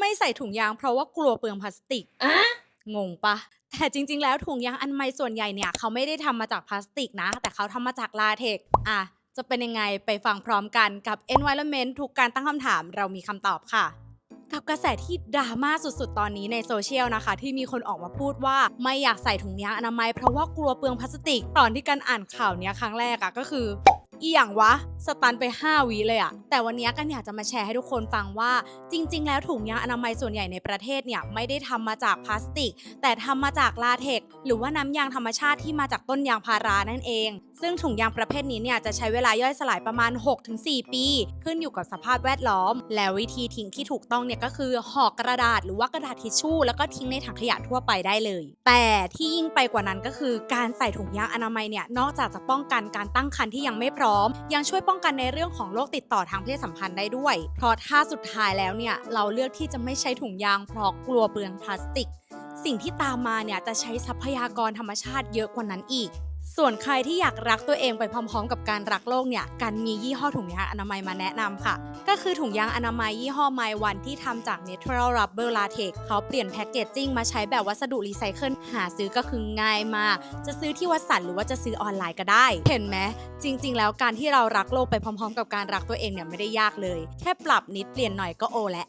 ไม่ใส่ถุงยางเพราะว่ากลัวเปลืองพลาสติกอะงงปะแต่จริง ๆ แล้วถุงยางอนามัยส่วนใหญ่เนี่ยเขาไม่ได้ทำมาจากพลาสติกนะ แต่เขาทำมาจากลาเทกซ์อะ จะเป็นยังไงไปฟังพร้อมกันกับ Environment ทุกการตั้งคำถามเรามีคำตอบค่ะ กับกระแสที่ดราม่าสุดๆ ตอนนี้ในโซเชียลนะคะ ที่มีคนออกมาพูดว่าไม่อยากใส่ถุงยางอนามัยเพราะว่ากลัวเปลืองพลาสติก ตอนที่กันอ่านข่าวเนี้ยครั้งแรกอะก็คือ อีอย่างวะ สตันไป 5วิเลยอะแต่วันนี้กันอยากจะมาแชร์ให้ทุกคนฟังว่าจริง ๆ แล้วถุงยางอนามัยส่วนใหญ่ในประเทศเนี่ยไม่ได้ทำมาจากพลาสติก แต่ทำมาจากลาเท็กหรือว่าน้ำยางธรรมชาติที่มาจากต้นยางพารานั่นเอง ซึ่งถุงยางประเภทนี้เนี่ยจะใช้เวลาย่อยสลายประมาณ 6-4 ปี ขึ้นอยู่กับสภาพแวดล้อม แล้ววิธีทิ้งที่ถูกต้องเนี่ยก็คือห่อกระดาษหรือว่ากระดาษทิชชู่ แล้วก็ทิ้งในถังขยะทั่วไปได้เลย แต่ที่ยิ่งไปกว่านั้นก็คือการใส่ถุงยางอนามัยเนี่ยนอกจากจะป้องกันการตั้งครรภ์ที่ยังไม่พร้อมยังช่วยป้องกันในเรื่องของโรคติดต่อทางเพศสัมพันธ์ได้ด้วย เพราะถ้าสุดท้ายแล้วเนี่ยเราเลือกที่จะไม่ใช้ถุงยางเพราะกลัวเปลืองพลาสติก สิ่งที่ตามมาเนี่ยจะใช้ทรัพยากรธรรมชาติเยอะกว่านั้นอีก ส่วนใครที่อยากรักตัวเองไปพร้อมๆ กับการรักโลกเนี่ยกันมียี่ห้อถุงยางอนามัยมาแนะนำค่ะ ก็คือถุงยางอนามัยยี่ห้อไมวันที่ทำจาก Natural Rubber Latex เขาเปลี่ยนแพคเกจจิ้งมาใช้แบบวัสดุรีไซเคิลหาซื้อก็คือง่ายมาก จะซื้อที่วัดสันหรือว่าจะซื้อออนไลน์ก็ได้ เห็นไหมจริง ๆ แล้วการที่เรารักโลกไปพร้อม ๆ กับการรักตัวเองเนี่ยไม่ได้ยากเลย แค่ปรับนิดเปลี่ยนหน่อยก็โอแล้ว